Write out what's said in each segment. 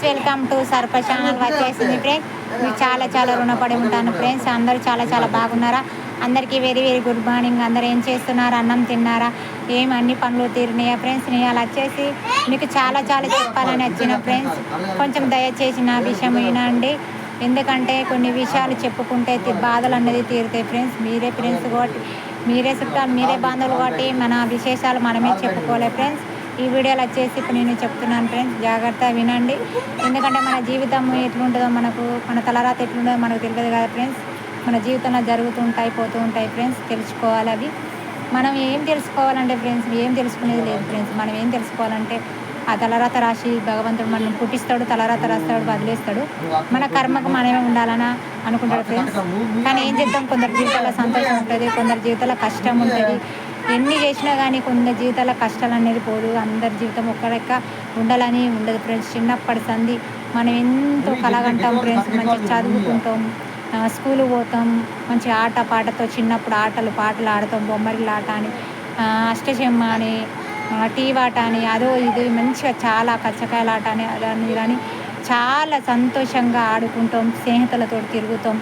Friends welcome to Sarpa channel వచ్చేసింది friends మీరు చాలా చాలా రుణపడి ఉంటాను ఫ్రెండ్స్ అందరూ చాలా చాలా బాగున్నారా? అందరికీ వెరీ వెరీ గుడ్ మార్నింగ్. అందరూ ఏం చేస్తున్నారు? అన్నం తిన్నారా? ఏం అన్ని పనులు తీరినాయా ఫ్రెండ్స్ నేను వచ్చేసి మీకు చాలా చాలా చెప్పాలని వచ్చిన ఫ్రెండ్స్ కొంచెం దయచేసి నా విషయం వినండి. ఎందుకంటే కొన్ని విషయాలు చెప్పుకుంటే బాధలు అనేది తీరుతాయి ఫ్రెండ్స్ మీరే ఫ్రెండ్స్ కాబట్టి మీరే చుట్టాలు మీరే బాంధవులు కాబట్టి మన విశేషాలు మనమే చెప్పుకోలే ఫ్రెండ్స్ ఈ వీడియోలు వచ్చేసి ఇప్పుడు నేను చెప్తున్నాను ఫ్రెండ్స్ జాగ్రత్త వినండి. ఎందుకంటే మన జీవితం ఎట్లుంటుందో మనకు మన తలరాత ఎట్లుంటుందో మనకు తెలియదు కదా ఫ్రెండ్స్ మన జీవితంలో జరుగుతూ ఉంటాయి పోతూ ఉంటాయి ఫ్రెండ్స్ తెలుసుకోవాలి అవి. మనం ఏం తెలుసుకోవాలంటే ఫ్రెండ్స్ ఏం తెలుసుకునేది లేదు ఫ్రెండ్స్ మనం ఏం తెలుసుకోవాలంటే ఆ తలరాత రాసి భగవంతుడు మనం పుట్టిస్తాడు తలరాత రాస్తాడు వదిలేస్తాడు. మన కర్మకు మనమే ఉండాలనా అనుకుంటాడు ఫ్రెండ్స్ కానీ ఏం చేద్దాం? కొందరు జీవితాల్లో సంతోషం ఉంటుంది కొందరు జీవితాల్లో కష్టం ఉంటుంది. ఎన్ని చేసినా కానీ కొందరు జీవితాల కష్టాలు అనేది పోదు. అందరి జీవితం ఒక్కరెక్క ఉండాలని ఉండదు ఫ్రెండ్స్. చిన్నప్పటి సంది మనం ఎంతో కలగంటాం ఫ్రెండ్స్. మంచిగా చదువుకుంటాం స్కూల్ పోతాం మంచి ఆట పాటతో చిన్నప్పుడు ఆటలు పాటలు ఆడతాం బొమ్మరిల ఆట అని అష్టచెమ్మ అని టీవ్ ఆట అని అదో ఇది మంచిగా చాలా కచ్చకాయల ఆట అని అదని కానీ చాలా సంతోషంగా ఆడుకుంటాం స్నేహితులతో తిరుగుతాం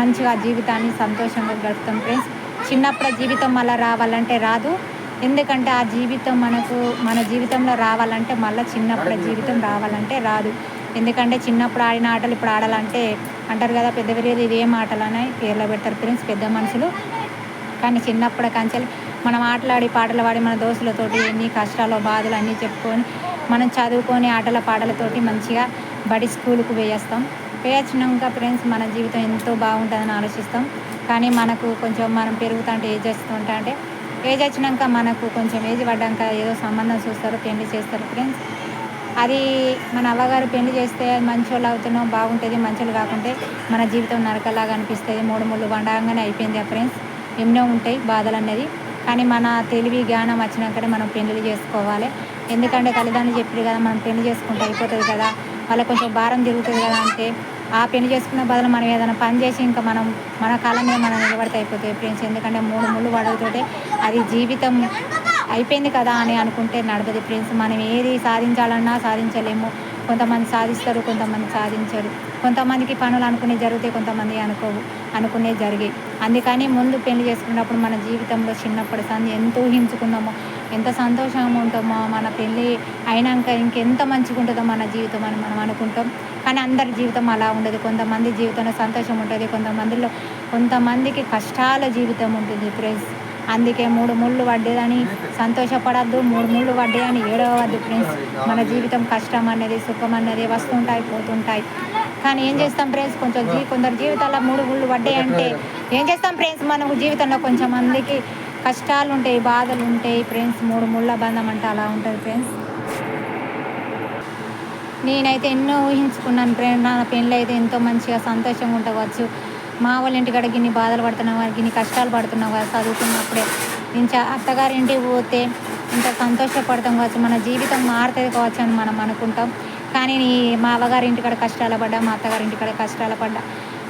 మంచిగా జీవితాన్ని సంతోషంగా గడుపుతాం ఫ్రెండ్స్. చిన్నప్పుడు జీవితం మళ్ళీ రావాలంటే రాదు. ఎందుకంటే ఆ జీవితం మనకు మన జీవితంలో రావాలంటే మళ్ళీ చిన్నప్పుడు జీవితం రావాలంటే రాదు. ఎందుకంటే చిన్నప్పుడు ఆడిన ఆటలు ఇప్పుడు ఆడాలంటే అంటారు కదా పెద్ద పెరిగేది ఇది ఏం ఆటలు అని పేర్లో పెడతారు ఫ్రెండ్స్ పెద్ద మనుషులు. కానీ చిన్నప్పుడు కంచెలు మనం ఆటలాడి పాటలు పాడి మన దోస్తులతోటి ఎన్ని కష్టాలు బాధలు అన్నీ చెప్పుకొని మనం చదువుకొని ఆటల పాటలతోటి మంచిగా బడి స్కూల్కి వేయేస్తాం. వేయచ్చినాక ఫ్రెండ్స్ మన జీవితం ఎంతో బాగుంటుందని ఆలోచిస్తాం. కానీ మనకు కొంచెం మనం పెరుగుతుంటే ఏజ్ వస్తుంటా అంటే ఏజ్ వచ్చినాక మనకు కొంచెం ఏజ్ పడ్డాక ఏదో సంబంధం చూస్తారు పెళ్ళి చేస్తారు ఫ్రెండ్స్ అది మన అవ్వగారు పెళ్ళి చేస్తే మంచోళ్ళు అవుతున్నాం బాగుంటుంది మంచోళ్ళు కాకుంటే మన జీవితం నరకలాగా అనిపిస్తుంది మూడు మూడు వండగానే అయిపోయింది ఆ ఫ్రెండ్స్ ఎన్నో ఉంటాయి బాధలు అనేది కానీ మన తెలివి జ్ఞానం వచ్చినాకనే మనం పెళ్ళి చేసుకోవాలి. ఎందుకంటే తల్లిదండ్రులు చెప్పారు కదా మనం పెళ్ళి చేసుకుంటే అయిపోతుంది కదా. వాళ్ళకి కొంచెం భారం తిరుగుతుంది కదా అంటే ఆ పెళ్ళి చేసుకున్న బదులు మనం ఏదైనా పని చేసి ఇంకా మనం మన కాలం మీద మనం నిలబడితే అయిపోతాయి ఫ్రెండ్స్ ఎందుకంటే మూడు ముళ్ళు పడవుతుంటే అది జీవితం అయిపోయింది కదా అని అనుకుంటే నడపదు ఫ్రెండ్స్ మనం ఏది సాధించాలన్నా సాధించలేము. కొంతమంది సాధిస్తారు కొంతమంది సాధించరు. కొంతమందికి పనులు అనుకునే జరుగుతాయి కొంతమంది అనుకోవు అనుకునే జరిగాయి. అందుకని ముందు పెళ్ళి చేసుకున్నప్పుడు మన జీవితంలో చిన్నప్పటి సంది ఎంతో ఊహించుకున్నామో ఎంత సంతోషంగా ఉంటామో మన పెళ్ళి అయినాక ఇంకెంత మంచిగా ఉంటుందో మన జీవితం అని మనం అనుకుంటాం. కానీ అందరి జీవితం అలా ఉండదు. కొంతమంది జీవితంలో సంతోషం ఉంటుంది. కొంతమందిలో కొంతమందికి కష్టాల జీవితం ఉంటుంది ఫ్రెండ్స్. అందుకే మూడు ముళ్ళు పడ్డేదని సంతోషపడద్దు మూడు ముళ్ళు పడ్డాయని ఏడవద్దు ఫ్రెండ్స్. మన జీవితం కష్టం అనేది సుఖం అనేది వస్తుంటాయి పోతుంటాయి. కానీ ఏం చేస్తాం ఫ్రెండ్స్? కొంచెం జీ కొందరు జీవితాల్లో మూడు ముళ్ళు వడ్డే అంటే ఏం చేస్తాం ఫ్రెండ్స్? మనం జీవితంలో కొంచెం మందికి కష్టాలు ఉంటాయి బాధలు ఉంటాయి ఫ్రెండ్స్. మూడు ముళ్ళ బంధం అంటే అలా ఉంటుంది ఫ్రెండ్స్. నేనైతే ఎన్నో ఊహించుకున్నాను ఫ్రెండ్ నా పెళ్ళి అయితే ఎంతో మంచిగా సంతోషంగా ఉండవచ్చు. మా వాళ్ళ ఇంటికాడ గిన్ని బాధలు పడుతున్నావు కదా గిన్ని కష్టాలు పడుతున్నావు కదా చదువుకున్నప్పుడే. నేను చ- అత్తగారి ఇంటికి పోతే ఇంత సంతోషపడతాం కావచ్చు మన జీవితం మారుతుంది కావచ్చు అని మనం అనుకుంటాం. కానీ నీ మా అవ్వగారి ఇంటికాడ కష్టాలు పడ్డా మా అత్తగారి ఇంటికాడ కష్టాలు పడ్డా.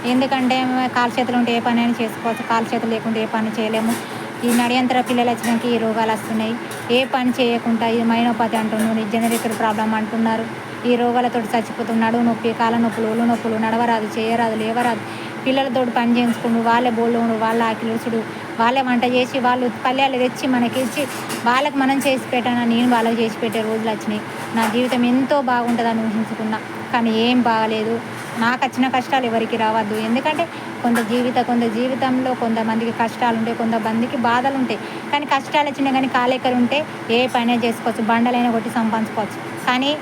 ఎందుకంటే కాలు చేతులు ఉంటే ఏ పని అయినా చేసుకోవచ్చు కాలు చేతులు లేకుంటే ఏ పని చేయలేము. ఈ నడియంతర పిల్లలు వచ్చినాక ఈ రోగాలు వస్తున్నాయి. ఏ పని చేయకుండా ఇది మైనోపతి అంటున్నారు జనరేటర్ ప్రాబ్లం అంటున్నారు. ఈ రోగాలతో చచ్చిపోతున్నాడు నొప్పి కాళ్ళ నొప్పులు ఒళ్ళు నొప్పులు నడవరాదు చేయరాదు లేవరాదు. పిల్లలతో పని చేయించుకుండు వాళ్ళే బోళ్ళు వాళ్ళ ఆకిలుసుడు వాళ్ళే వంట చేసి వాళ్ళు పల్లెలు తెచ్చి మనకి ఇచ్చి వాళ్ళకి మనం చేసి పెట్టాను నేను వాళ్ళకి చేసి పెట్టే రోజులు వచ్చినాయి. నా జీవితం ఎంతో బాగుంటుందని ఊహించుకున్నా కానీ ఏం బాగలేదు. నాకు వచ్చిన కష్టాలు ఎవరికి రావద్దు. ఎందుకంటే కొంత జీవిత కొంత జీవితంలో కొంతమందికి కష్టాలు ఉంటాయి కొంతమందికి బాధలు ఉంటాయి కానీ కష్టాలు వచ్చినా కానీ కాలేకలు ఉంటే ఏ పైన చేసుకోవచ్చు బండలైనా కొట్టి సంపాదించుకోవచ్చు. కానీ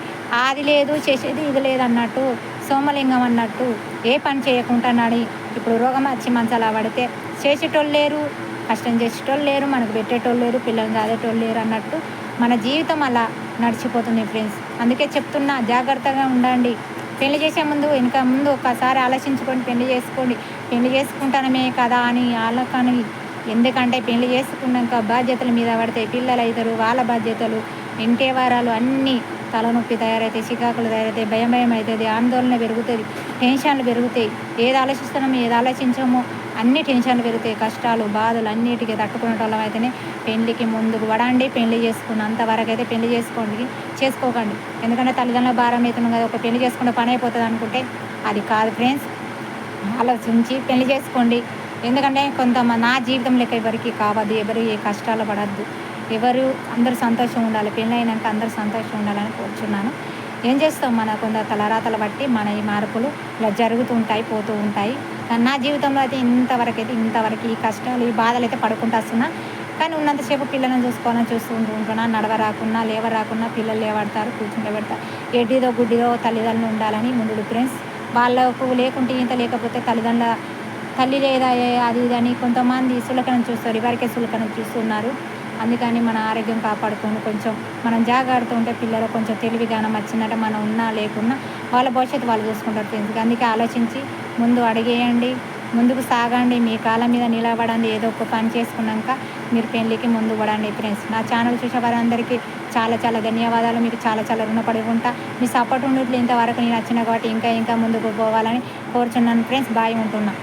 అది లేదు చేసేది ఇది లేదన్నట్టు సోమలింగం అన్నట్టు ఏ పని చేయకుండా నాడి. ఇప్పుడు రోగం వచ్చి మంచాలా పడితే చేసేటోళ్ళు లేరు కష్టం చేసేటోళ్ళు లేరు మనకు పెట్టేటోళ్ళు లేరు పిల్లల్ని చదివేటోళ్ళు లేరు అన్నట్టు మన జీవితం అలా నడిచిపోతుంది ఫ్రెండ్స్ అందుకే చెప్తున్నా జాగ్రత్తగా ఉండండి. పెళ్ళి చేసే ముందు ఇంకా ముందు ఒకసారి ఆలోచించుకొని పెళ్ళి చేసుకోండి. పెళ్ళి చేసుకుంటానమే కదా అని ఆలోకని ఎందుకంటే పెళ్ళి చేసుకున్నాక బాధ్యతల మీద పడతాయి పిల్లలు అవుతారు వాళ్ళ బాధ్యతలు ఇంటే వారాలు అన్నీ తలనొప్పి తయారవుతాయి చికాకులు తయారవుతాయి భయం భయం అవుతుంది ఆందోళన పెరుగుతుంది టెన్షన్లు పెరుగుతాయి. ఏది ఆలోచిస్తున్నామో ఏది ఆలోచించామో అన్ని టెన్షన్లు పెరుగుతాయి కష్టాలు బాధలు అన్నిటికీ తట్టుకునే వాళ్ళం అయితేనే పెళ్ళికి ముందుకు పడండి పెళ్ళి చేసుకున్నంత వరకు అయితే పెళ్ళి చేసుకోండి చేసుకోకండి. ఎందుకంటే తల్లిదండ్రుల భారం అవుతున్నాం కదా ఒక పెళ్ళి చేసుకుంటే పని అయిపోతుంది అనుకుంటే అది కాదు ఫ్రెండ్స్. ఆలోచించి పెళ్ళి చేసుకోండి. ఎందుకంటే కొంత నా జీవితం లెక్క ఎవరికి కావద్దు ఎవరు ఏ కష్టాలు పడద్దు. ఎవరు అందరూ సంతోషం ఉండాలి పెళ్ళి అయినాక అందరూ సంతోషం ఉండాలని కోరుచున్నాను. ఏం చేస్తాం మన కొందరు తలరాతలు బట్టి మన ఈ మార్పులు ఇలా జరుగుతూ ఉంటాయి పోతూ ఉంటాయి. కానీ నా జీవితంలో అయితే ఇంతవరకు అయితే ఇంతవరకు ఈ కష్టాలు ఈ బాధలు అయితే పడుకుంటూ వస్తున్నా. కానీ ఉన్నంతసేపు పిల్లలను చూసుకోవాలని చూస్తూ ఉంటూ ఉంటున్నా. నడవ రాకున్నా లేవ రాకున్నా పిల్లలు లేవడతారు కూర్చుంటే పెడతారు. ఎడ్డిదో గుడ్డిదో తల్లిదండ్రులు ఉండాలని ముందు ఫ్రెండ్స్. వాళ్ళకు లేకుంటే ఇంత లేకపోతే తల్లిదండ్రుల తల్లి లేదా అది ఇది అని కొంతమంది సులకనం చూస్తారు. ఇవరికే సులకనం చూస్తున్నారు. అందుకని మన ఆరోగ్యం కాపాడుకొని కొంచెం. మనం జాగ్రత్త ఉంటే పిల్లలు కొంచెం తెలివిగానం వచ్చిందంటే మనం ఉన్నా లేకున్నా వాళ్ళ భవిష్యత్తు వాళ్ళు చూసుకుంటారు ఫ్రెండ్స్. అందుకే ఆలోచించి ముందు అడిగేయండి ముందుకు సాగండి మీ కాలం మీద నిలబడండి ఏదో ఒక పని చేసుకున్నాక మీరు పెళ్ళికి ముందు పడండి ఫ్రెండ్స్ నా ఛానల్ చూసే వారందరికీ చాలా చాలా ధన్యవాదాలు. మీకు చాలా చాలా రుణపడి ఉంటా. మీ సపోర్ట్ ఉండట్లు ఇంతవరకు. నేను వచ్చిన కాబట్టి ఇంకా ఇంకా ముందుకు పోవాలని కోరుచున్నాను. ఫ్రెండ్స్ బాయ్ ఉంటున్నా.